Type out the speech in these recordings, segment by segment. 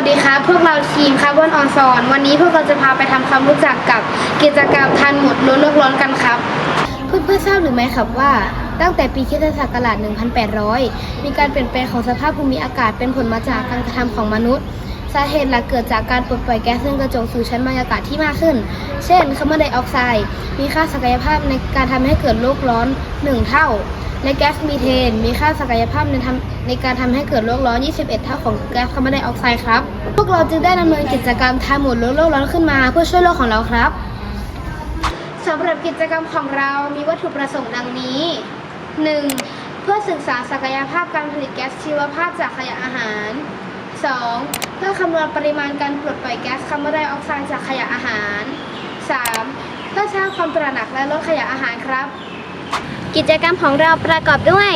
ัสดีครับพวกเราทีมคาร์บอนออนซอนวันนี้พวกเราจะพาไปทำความรู้จักกับกิจกรรมทานหมดลดโลกร้อนกันครับ เพื่อนเพื่อนทราบหรือไม่ครับว่าตั้งแต่ปีคิสศักราช 1800 มีการเปลี่ยนแปลงของสภาพภูมิอากาศเป็นผลมาจากการกระทำของมนุษย์ สาเหตุหลักเกิดจากการปลดปล่อยแก๊สเรือนกระจกสู่ชั้นบรรยากาศที่มากขึ้น เช่นคาร์บอนไดออกไซด์มีค่าศักยภาพในการทำให้เกิดโลกร้อน 1 เท่า และแก๊สมีเทน มีค่าศักยภาพในทำในการทำให้เกิดโลกร้อน 21 เท่าของแก๊สคาร์บอนไดออกไซด์ครับ พวกเราจึงได้ดำเนินกิจกรรมทายหมุนลดโลกร้อนขึ้นมาเพื่อช่วยโลกของเราครับสำหรับกิจกรรมของเรามีวัตถุประสงค์ดังนี้ 1. เพื่อศึกษาศักยภาพการผลิตแก๊สชีวภาพจากขยะอาหาร 2. เพื่อคำนวณปริมาณการปลดปล่อยแก๊สคาร์บอนไดออกไซด์จากขยะอาหาร 3. เพื่อสร้างความตระหนักและลดขยะอาหารครับ กิจกรรมของเราประกอบด้วย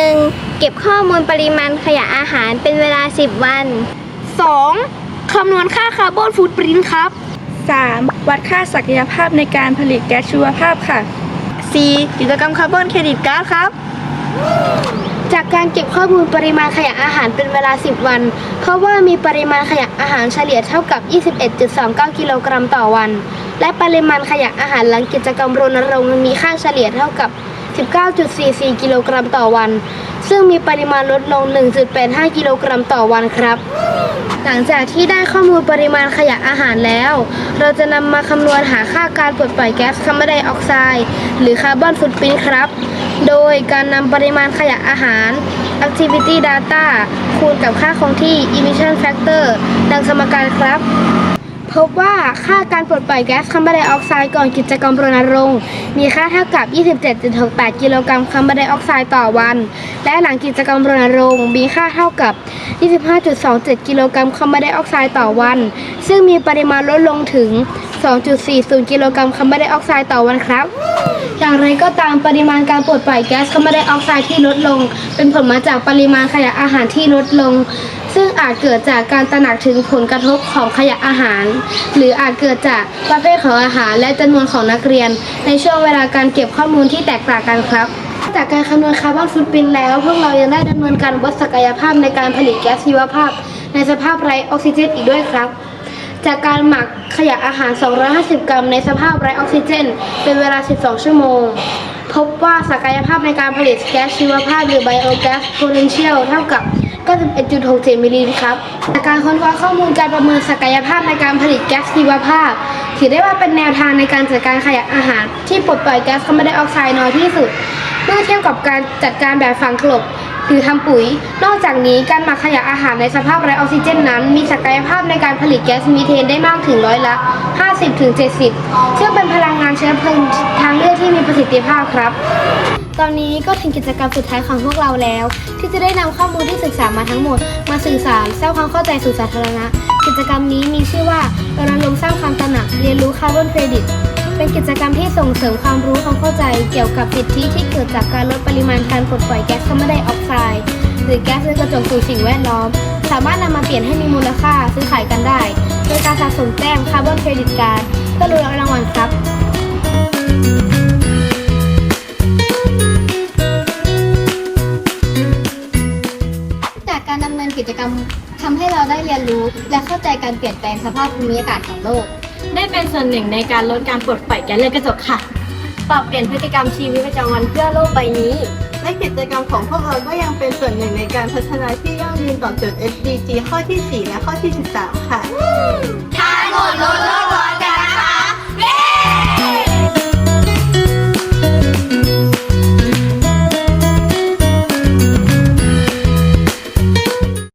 1. เก็บข้อมูลปริมาณขยะอาหารเป็นเวลา 10 วัน 2. คำนวณค่าคาร์บอนฟุตปรินท์ครับ 3. วัดค่าศักยภาพในการผลิตแก๊สชีวภาพค่ะ 4. กิจกรรมคาร์บอนเครดิตก๊าซครับ จากการเก็บข้อมูลปริมาณขยะอาหารเป็นเวลา 10 วัน เพราะว่ามีปริมาณขยะอาหารเฉลี่ยเท่ากับ 21.29 กิโลกรัมต่อวัน และปริมาณขยะอาหารหลังกิจกรรมรณรงค์มีค่าเฉลี่ยเท่ากับ 19.44 กิโลกรัมต่อวัน ซึ่งมีปริมาณลดลง 1.85 กิโลกรัมต่อวันครับ หลังจากที่ได้ข้อมูลปริมาณขยะอาหารแล้ว เราจะนำมาคำนวณหาค่าการปลดปล่อยแก๊สคาร์บอนไดออกไซด์หรือคาร์บอนฟุตปรินครับ โดยการนำปริมาณขยะอาหาร activity data คูณกับค่าคงที่ emission factor ดังสมการครับ พบว่าค่าการปลดปล่อยแก๊สคาร์บอนไดออกไซด์ก่อนกิจกรรมรณรงค์มีค่าเท่ากับ 27.68 กิโลกรัมคาร์บอนไดออกไซด์ต่อวัน และหลังกิจกรรมรณรงค์มีค่าเท่ากับ 25.27 กิโลกรัมคาร์บอนไดออกไซด์ต่อวัน ซึ่งมีปริมาณลดลงถึง 2.40 กิโลกรัมคาร์บอนไดออกไซด์ต่อวันครับ อย่างไรก็ตามปริมาณการปลดปล่อยแก๊สคาร์บอนไดออกไซด์ที่ลดลง เป็นผลมาจากปริมาณขยะอาหารที่ลดลง ซึ่งอาจเกิดจากการตระหนักถึงผลกระทบของขยะอาหาร หรืออาจเกิดจากประเภทของอาหารและจำนวนของนักเรียน ในช่วงเวลาการเก็บข้อมูลที่แตกต่างกันครับจากการคำนวณคาร์บอนฟุตปรินแล้ว พวกเรายังได้ดำเนินการวัดศักยภาพในการผลิตแก๊สชีวภาพ ในสภาพไร้ออกซิเจนอีกด้วยครับ จากการหมักขยะอาหาร 250 กรัม ในสภาพไร้ออกซิเจน เป็นเวลา 12 ชั่วโมง พบว่าศักยภาพในการผลิตแก๊สชีวภาพหรือไบโอแก๊ส potential เท่ากับ 91.67มิลลิลิตรครับจากการค้นคว้าข้อมูลการประเมินศักยภาพในการผลิตแก๊สชีวภาพ ถือได้ว่าเป็นแนวทางในการจัดการขยะอาหาร ที่ปลดปล่อยแก๊สคาร์บอนไดออกไซด์น้อยที่สุด เมื่อเทียบกับการจัดการแบบฝังกลบหรือทำปุ๋ย นอกจากนี้การหมักขยะอาหารในสภาพไร้ออกซิเจนนั้น มีศักยภาพในการผลิตแก๊สมีเทนได้มากถึงร้อยละ 50-70 ซึ่งเป็นพลังงานเชื้อเพลิงทางเลือกที่มีประสิทธิภาพครับ ตอนนี้ก็ถึงกิจกรรมสุดท้ายของพวกเราแล้ว ที่จะได้นำข้อมูลที่ศึกษามาทั้งหมด มาสื่อสารสร้างความเข้าใจสู่สาธารณะ กิจกรรมนี้มีชื่อว่ารณรงค์สร้างความตระหนักเรียนรู้คาร์บอนเครดิตเป็นกิจกรรมที่ส่งเสริมความรู้ความเข้าใจ เกี่ยวกับสิทธิที่เกิดจากการลดปริมาณการปลดปล่อยแก๊สคาร์บอนไดออกไซด์หรือแก๊สเรือนกระจกสู่สิ่งแวดล้อม สามารถนำมาเปลี่ยนให้มีมูลค่าซื้อขายกันได้ โดยการสะสมแต้มคาร์บอนเครดิตการ์ดเพื่อลุ้นรับรางวัลครับ การดำเนินกิจกรรมทำให้เราได้เรียนรู้ และเข้าใจการเปลี่ยนแปลงสภาพภูมิอากาศของโลก ได้เป็นส่วนหนึ่งในการลดการปลดปล่อยแก๊สเรือนกระจกค่ะ ปรับเปลี่ยนพฤติกรรมชีวิตประจำวันเพื่อโลกใบนี้ และกิจกรรมของพวกเราก็ยังเป็นส่วนหนึ่งในการพัฒนาที่ยั่งยืนต่อจุด SDG ข้อที่ 4 และข้อที่ 13 ค่ะ ทานหมดลดโล